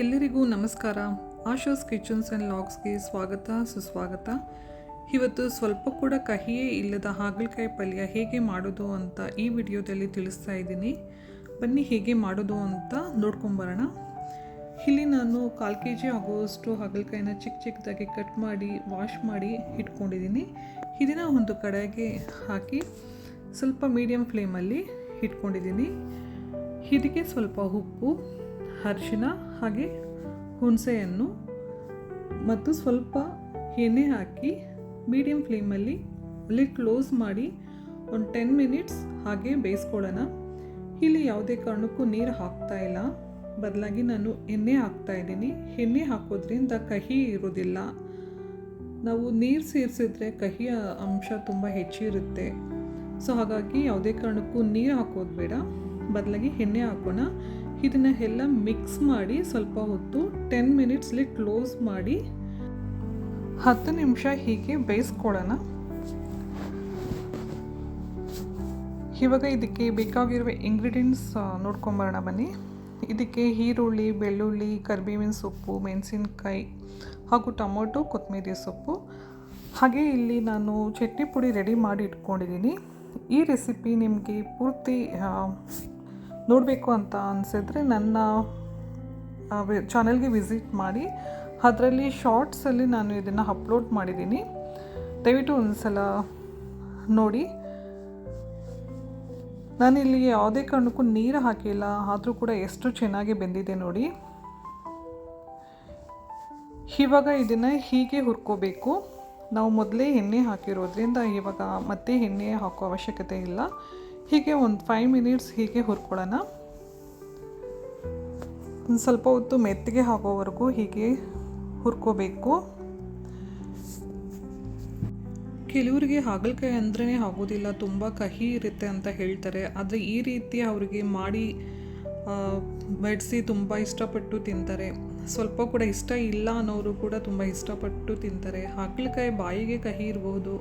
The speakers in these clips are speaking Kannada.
ಎಲ್ಲರಿಗೂ ನಮಸ್ಕಾರ. ಆಶೋಸ್ ಕಿಚನ್ಸ್ ಆ್ಯಂಡ್ ಲಾಗ್ಸ್ಗೆ ಸ್ವಾಗತ, ಸುಸ್ವಾಗತ. ಇವತ್ತು ಸ್ವಲ್ಪ ಕೂಡ ಕಹಿಯೇ ಇಲ್ಲದ ಹಾಗಲಕಾಯಿ ಪಲ್ಯ ಹೇಗೆ ಮಾಡೋದು ಅಂತ ಈ ವಿಡಿಯೋದಲ್ಲಿ ತಿಳಿಸ್ತಾ ಇದ್ದೀನಿ. ಬನ್ನಿ ಹೇಗೆ ಮಾಡೋದು ಅಂತ ನೋಡ್ಕೊಂಬರೋಣ. ಇಲ್ಲಿ ನಾನು ಕಾಲು ಕೆ ಜಿ ಆಗುವಷ್ಟು ಹಾಗಲಕಾಯಿನ ಚಿಕ್ಕ ಚಿಕ್ಕದಾಗಿ ಕಟ್ ಮಾಡಿ, ವಾಶ್ ಮಾಡಿ ಇಟ್ಕೊಂಡಿದ್ದೀನಿ. ಇದನ್ನು ಒಂದು ಕಡೆಗೆ ಹಾಕಿ ಸ್ವಲ್ಪ ಮೀಡಿಯಮ್ ಫ್ಲೇಮಲ್ಲಿ ಇಟ್ಕೊಂಡಿದ್ದೀನಿ. ಇದಕ್ಕೆ ಸ್ವಲ್ಪ ಉಪ್ಪು ಅರಿಶಿನ ಹಾಗೆ ಹುಣಸೆಯನ್ನು ಮತ್ತು ಸ್ವಲ್ಪ ಎಣ್ಣೆ ಹಾಕಿ ಮೀಡಿಯಮ್ ಫ್ಲೇಮಲ್ಲಿ ಅಲ್ಲಿ ಕ್ಲೋಸ್ ಮಾಡಿ ಒಂದು ಟೆನ್ ಮಿನಿಟ್ಸ್ ಹಾಗೆ ಬೇಯಿಸ್ಕೊಳ್ಳೋಣ. ಇಲ್ಲಿ ಯಾವುದೇ ಕಾರಣಕ್ಕೂ ನೀರು ಹಾಕ್ತಾ ಇಲ್ಲ. ಬದಲಾಗಿ ನಾನು ಎಣ್ಣೆ ಹಾಕ್ತಾ ಇದ್ದೀನಿ. ಎಣ್ಣೆ ಹಾಕೋದ್ರಿಂದ ಕಹಿ ಇರೋದಿಲ್ಲ ನಾವು ನೀರು ಸೇರಿಸಿದ್ರೆ ಕಹಿಯ ಅಂಶ ತುಂಬ ಹೆಚ್ಚಿರುತ್ತೆ ಸೊ ಹಾಗಾಗಿ ಯಾವುದೇ ಕಾರಣಕ್ಕೂ ನೀರು ಹಾಕೋದು ಬೇಡ. ಬದಲಾಗಿ ಎಣ್ಣೆ ಹಾಕೋಣ. ಇದನ್ನ ಎಲ್ಲ ಮಿಕ್ಸ್ ಮಾಡಿ ಸ್ವಲ್ಪ ಹೊತ್ತು ಟೆನ್ ಮಿನಿಟ್ಸ್ಲಿ ಕ್ಲೋಸ್ ಮಾಡಿ ಹತ್ತು ನಿಮಿಷ ಹೀಗೆ ಬೇಯಿಸ್ಕೊಳ್ಳೋಣ. ಇವಾಗ ಇದಕ್ಕೆ ಬೇಕಾಗಿರುವ ಇಂಗ್ರೀಡಿಯೆಂಟ್ಸ್ ನೋಡ್ಕೊಂಬರೋಣ ಬನ್ನಿ. ಇದಕ್ಕೆ ಈರುಳ್ಳಿ, ಬೆಳ್ಳುಳ್ಳಿ, ಕರಿಬೇವಿನ ಸೊಪ್ಪು, ಮೆಣಸಿನಕಾಯಿ ಹಾಗೂ ಟೊಮೊಟೊ, ಕೊತ್ತಂಬರಿ ಸೊಪ್ಪು. ಹಾಗೆ ಇಲ್ಲಿ ನಾನು ಚಟ್ನಿ ಪುಡಿ ರೆಡಿ ಮಾಡಿ ಇಟ್ಕೊಂಡಿದ್ದೀನಿ. ಈ ರೆಸಿಪಿ ನಿಮಗೆ ಪೂರ್ತಿ ನೋಡಬೇಕು ಅಂತ ಅನಿಸಿದ್ರೆ ನನ್ನ ಚಾನಲ್ಗೆ ವಿಸಿಟ್ ಮಾಡಿ. ಅದರಲ್ಲಿ ಶಾರ್ಟ್ಸಲ್ಲಿ ನಾನು ಇದನ್ನು ಅಪ್ಲೋಡ್ ಮಾಡಿದ್ದೀನಿ. ದಯವಿಟ್ಟು ಒಂದು ಸಲ ನೋಡಿ. ನಾನಿಲ್ಲಿ ಯಾವುದೇ ಕಾರಣಕ್ಕೂ ನೀರು ಹಾಕಿಲ್ಲ, ಆದರೂ ಕೂಡ ಎಷ್ಟು ಚೆನ್ನಾಗಿ ಬೆಂದಿದೆ ನೋಡಿ. ಇವಾಗ ಇದನ್ನು ಹೀಗೆ ಹುರ್ಕೋಬೇಕು. ನಾವು ಮೊದಲೇ ಎಣ್ಣೆ ಹಾಕಿರೋದ್ರಿಂದ ಇವಾಗ ಮತ್ತೆ ಎಣ್ಣೆ ಹಾಕೋ ಅವಶ್ಯಕತೆ ಇಲ್ಲ. ಹೀಗೆ ಒಂದು ಫೈವ್ ಮಿನಿಟ್ಸ್ ಹೀಗೆ ಹುರ್ಕೊಳ್ಳೋಣ. ಒಂದು ಸ್ವಲ್ಪ ಹೊತ್ತು ಮೆತ್ತಿಗೆ ಹಾಕೋವರೆಗೂ ಹೀಗೆ ಹುರ್ಕೋಬೇಕು. ಕೆಲವರಿಗೆ ಹಾಗಲಕಾಯಿ ಅಂದ್ರೇ ಆಗೋದಿಲ್ಲ, ತುಂಬ ಕಹಿ ಇರುತ್ತೆ ಅಂತ ಹೇಳ್ತಾರೆ. ಆದರೆ ಈ ರೀತಿ ಅವರಿಗೆ ಮಾಡಿ ಬಡಿಸಿ ತುಂಬ ಇಷ್ಟಪಟ್ಟು ತಿಂತಾರೆ. ಸ್ವಲ್ಪ ಕೂಡ ಇಷ್ಟ ಇಲ್ಲ ಅನ್ನೋರು ಕೂಡ ತುಂಬ ಇಷ್ಟಪಟ್ಟು ತಿಂತಾರೆ. ಹಾಗಲಕಾಯಿ ಬಾಯಿಗೆ ಕಹಿ ಇರಬಹುದು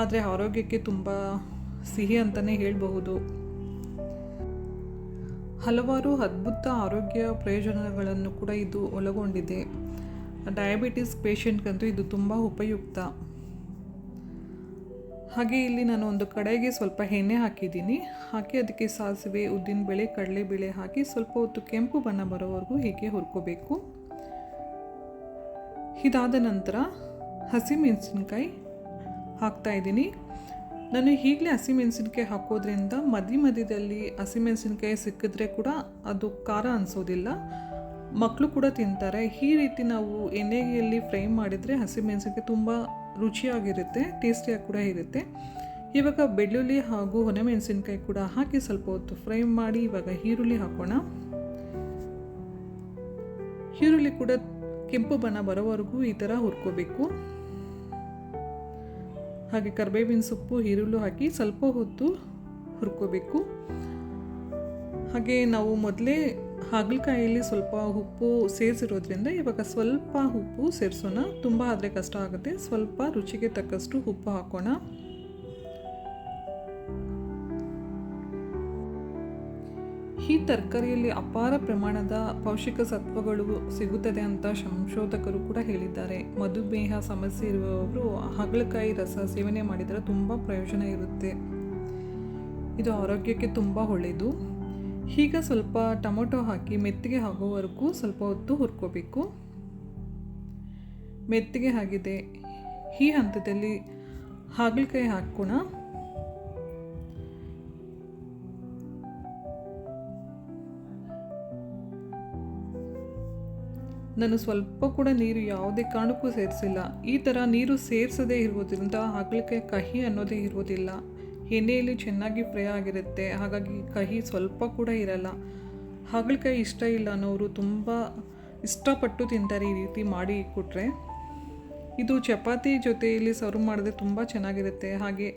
ಆದರೆ ಆರೋಗ್ಯಕ್ಕೆ ತುಂಬ ಸಿಹಿ ಅಂತಲೇ ಹೇಳಬಹುದು. ಹಲವಾರು ಅದ್ಭುತ ಆರೋಗ್ಯ ಪ್ರಯೋಜನಗಳನ್ನು ಕೂಡ ಇದು ಒಳಗೊಂಡಿದೆ. ಡಯಾಬಿಟಿಸ್ ಪೇಷಂಟ್ಗಂತೂ ಇದು ತುಂಬ ಉಪಯುಕ್ತ. ಹಾಗೆ ಇಲ್ಲಿ ನಾನು ಒಂದು ಕಡೆಗೆ ಸ್ವಲ್ಪ ಎಣ್ಣೆ ಹಾಕಿದ್ದೀನಿ. ಹಾಕಿ ಅದಕ್ಕೆ ಸಾಸಿವೆ ಉದ್ದಿನಬೇಳೆ ಕಡಲೆಬೇಳೆ ಹಾಕಿ ಸ್ವಲ್ಪ ಹೊತ್ತು ಕೆಂಪು ಬಣ್ಣ ಬರೋವರೆಗೂ ಹೀಗೆ ಹುರ್ಕೋಬೇಕು. ಇದಾದ ನಂತರ ಹಸಿಮೆಣಸಿನ್ಕಾಯಿ ಹಾಕ್ತಾ ಇದ್ದೀನಿ. ನಾನು ಈಗಲೇ ಹಸಿಮೆಣಸಿನ್ಕಾಯಿ ಹಾಕೋದ್ರಿಂದ ಮಧ್ಯ ಮಧ್ಯದಲ್ಲಿ ಹಸಿಮೆಣಸಿನ್ಕಾಯಿ ಸಿಕ್ಕಿದ್ರೆ ಕೂಡ ಅದು ಖಾರ ಅನಿಸೋದಿಲ್ಲ. ಮಕ್ಕಳು ಕೂಡ ತಿಂತಾರೆ. ಈ ರೀತಿ ನಾವು ಎಣ್ಣೆಯಲ್ಲಿ ಫ್ರೈ ಮಾಡಿದರೆ ಹಸಿಮೆಣಸಿನ್ಕಾಯಿ ತುಂಬ ರುಚಿಯಾಗಿರುತ್ತೆ, ಟೇಸ್ಟಿಯಾಗಿ ಕೂಡ ಇರುತ್ತೆ. ಇವಾಗ ಬೆಳ್ಳುಳ್ಳಿ ಹಾಗೂ ಹೊಣೆಮೆಣಸಿನ್ಕಾಯಿ ಕೂಡ ಹಾಕಿ ಸ್ವಲ್ಪ ಹೊತ್ತು ಫ್ರೈ ಮಾಡಿ ಇವಾಗ ಈರುಳ್ಳಿ ಹಾಕೋಣ. ಈರುಳ್ಳಿ ಕೂಡ ಕೆಂಪು ಬಣ್ಣ ಬರೋವರೆಗೂ ಈ ಥರ ಹುರ್ಕೋಬೇಕು. ಹಾಗೆ ಕರಿಬೇವಿನ ಸೊಪ್ಪು, ಈರುಳ್ಳು ಹಾಕಿ ಸ್ವಲ್ಪ ಹೊತ್ತು ಹುರ್ಕೋಬೇಕು. ಹಾಗೆ ನಾವು ಮೊದಲೇ ಹಾಗಲಕಾಯಲ್ಲಿ ಸ್ವಲ್ಪ ಉಪ್ಪು ಸೇರಿಸಿರೋದ್ರಿಂದ ಇವಾಗ ಸ್ವಲ್ಪ ಉಪ್ಪು ಸೇರಿಸೋಣ. ತುಂಬ ಆದರೆ ಕಷ್ಟ ಆಗುತ್ತೆ. ಸ್ವಲ್ಪ ರುಚಿಗೆ ತಕ್ಕಷ್ಟು ಉಪ್ಪು ಹಾಕೋಣ. ಈ ತರಕಾರಿಯಲ್ಲಿ ಅಪಾರ ಪ್ರಮಾಣದ ಪೌಷ್ಟಿಕ ಸತ್ವಗಳು ಸಿಗುತ್ತದೆ ಅಂತ ಸಂಶೋಧಕರು ಕೂಡ ಹೇಳಿದ್ದಾರೆ. ಮಧುಮೇಹ ಸಮಸ್ಯೆ ಇರುವವರು ಹಾಗಲಕಾಯಿ ರಸ ಸೇವನೆ ಮಾಡಿದರೆ ತುಂಬ ಪ್ರಯೋಜನ ಇರುತ್ತೆ. ಇದು ಆರೋಗ್ಯಕ್ಕೆ ತುಂಬ ಒಳ್ಳೆಯದು. ಈಗ ಸ್ವಲ್ಪ ಟೊಮೊಟೊ ಹಾಕಿ ಮೆತ್ತಿಗೆ ಆಗೋವರೆಗೂ ಸ್ವಲ್ಪ ಹೊತ್ತು ಹುರ್ಕೋಬೇಕು. ಮೆತ್ತಿಗೆ ಆಗಿದೆ. ಈ ಹಂತದಲ್ಲಿ ಹಾಗಲಕಾಯಿ ಹಾಕೋಣ. ನಾನು ಸ್ವಲ್ಪ ಕೂಡ ನೀರು ಯಾವುದೇ ಕಾರಣಕ್ಕೂ ಸೇರಿಸಿಲ್ಲ. ಈ ಥರ ನೀರು ಸೇರಿಸದೇ ಇರುವುದರಿಂದ ಹಾಗಲಕಾಯಿ ಕಹಿ ಅನ್ನೋದೇ ಇರುವುದಿಲ್ಲ. ಎಣ್ಣೆಯಲ್ಲಿ ಚೆನ್ನಾಗಿ ಫ್ರೈ ಆಗಿರುತ್ತೆ. ಹಾಗಾಗಿ ಕಹಿ ಸ್ವಲ್ಪ ಕೂಡ ಇರಲ್ಲ. ಹಾಗಲಕಾಯಿ ಇಷ್ಟ ಇಲ್ಲ ಅನ್ನೋರು ತುಂಬ ಇಷ್ಟಪಟ್ಟು ತಿಂತಾರೆ ಈ ರೀತಿ ಮಾಡಿ ಕೊಟ್ಟರೆ ಇದು ಚಪಾತಿ ಜೊತೆಯಲ್ಲಿ ಸರ್ವ್ ಮಾಡಿದ್ರೆ ತುಂಬ ಚೆನ್ನಾಗಿರುತ್ತೆ. ಹಾಗೆ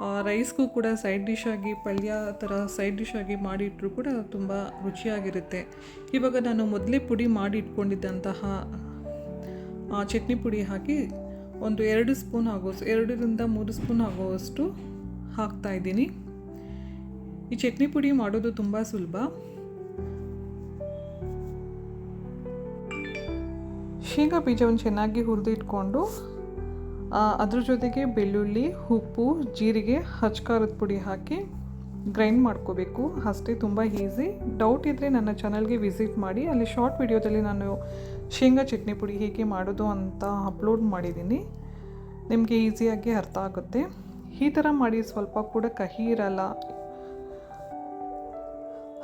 ರೈಸ್ಗೂ ಕೂಡ ಸೈಡ್ ಡಿಶ್ ಆಗಿ ಪಲ್ಯ ಥರ ಸೈಡ್ ಡಿಶ್ ಆಗಿ ಮಾಡಿಟ್ರೂ ಕೂಡ ತುಂಬ ರುಚಿಯಾಗಿರುತ್ತೆ. ಇವಾಗ ನಾನು ಮೊದಲೇ ಪುಡಿ ಮಾಡಿ ಇಟ್ಕೊಂಡಿದ್ದಂತಹ ಚಟ್ನಿ ಪುಡಿ ಹಾಕಿ ಒಂದು ಎರಡು ಸ್ಪೂನ್ ಆಗೋ ಎರಡರಿಂದ ಮೂರು ಸ್ಪೂನ್ ಆಗುವಷ್ಟು ಹಾಕ್ತಾ ಇದ್ದೀನಿ. ಈ ಚಟ್ನಿ ಪುಡಿ ಮಾಡೋದು ತುಂಬ ಸುಲಭ. ಶೇಂಗಾ ಬೀಜವನ್ನು ಚೆನ್ನಾಗಿ ಹುರಿದು ಇಟ್ಕೊಂಡು ಆ, ಅದ್ರ ಜೊತೆಗೆ ಬೆಳ್ಳುಳ್ಳಿ, ಉಪ್ಪು, ಜೀರಿಗೆ, ಹಚ್ಕಾರದ ಪುಡಿ ಹಾಕಿ ಗ್ರೈಂಡ್ ಮಾಡ್ಕೋಬೇಕು. ಅಷ್ಟೇ ತುಂಬ ಈಸಿ. ಡೌಟ್ ಇದ್ದರೆ ನನ್ನ ಚಾನಲ್ಗೆ ವಿಸಿಟ್ ಮಾಡಿ. ಅಲ್ಲಿ ಶಾರ್ಟ್ ವಿಡಿಯೋದಲ್ಲಿ ನಾನು ಶೇಂಗಾ ಚಟ್ನಿ ಪುಡಿ ಹೇಗೆ ಮಾಡೋದು ಅಂತ ಅಪ್ಲೋಡ್ ಮಾಡಿದ್ದೀನಿ. ನಿಮಗೆ ಈಸಿಯಾಗಿ ಅರ್ಥ ಆಗುತ್ತೆ. ಈ ಥರ ಮಾಡಿ ಸ್ವಲ್ಪ ಕೂಡ ಕಹಿ ಇರಲ್ಲ.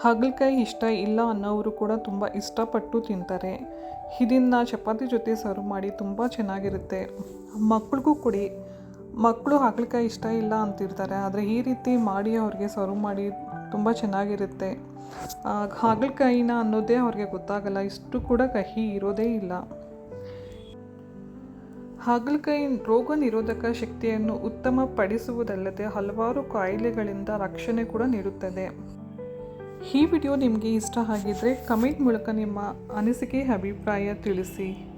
ಹಾಗಲಕಾಯಿ ಇಷ್ಟ ಇಲ್ಲ ಅನ್ನೋರು ಕೂಡ ತುಂಬ ಇಷ್ಟಪಟ್ಟು ತಿಂತಾರೆ. ಇದನ್ನು ಚಪಾತಿ ಜೊತೆ ಸರ್ವ್ ಮಾಡಿ ತುಂಬ ಚೆನ್ನಾಗಿರುತ್ತೆ. ಮಕ್ಳಿಗೂ ಕೊಡಿ. ಮಕ್ಕಳು ಹಾಗಲಕಾಯಿ ಇಷ್ಟ ಇಲ್ಲ ಅಂತಿರ್ತಾರೆ. ಆದರೆ ಈ ರೀತಿ ಮಾಡಿ ಅವ್ರಿಗೆ ಸರ್ವ್ ಮಾಡಿ ತುಂಬ ಚೆನ್ನಾಗಿರುತ್ತೆ. ಹಾಗಲಕಾಯಿನ ಅನ್ನೋದೇ ಅವ್ರಿಗೆ ಗೊತ್ತಾಗಲ್ಲ. ಇಷ್ಟು ಕೂಡ ಕಹಿ ಇರೋದೇ ಇಲ್ಲ. ಹಾಗಲಕಾಯಿ ರೋಗ ನಿರೋಧಕ ಶಕ್ತಿಯನ್ನು ಉತ್ತಮಪಡಿಸುವುದಲ್ಲದೆ ಹಲವಾರು ಕಾಯಿಲೆಗಳಿಂದ ರಕ್ಷಣೆ ಕೂಡ ನೀಡುತ್ತದೆ. ಈ ವಿಡಿಯೋ ನಿಮಗೆ ಇಷ್ಟ ಆಗಿದ್ದರೆ ಕಮೆಂಟ್ ಮೂಲಕ ನಿಮ್ಮ ಅನಿಸಿಕೆ ಅಭಿಪ್ರಾಯ ತಿಳಿಸಿ.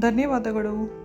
ಧನ್ಯವಾದಗಳು.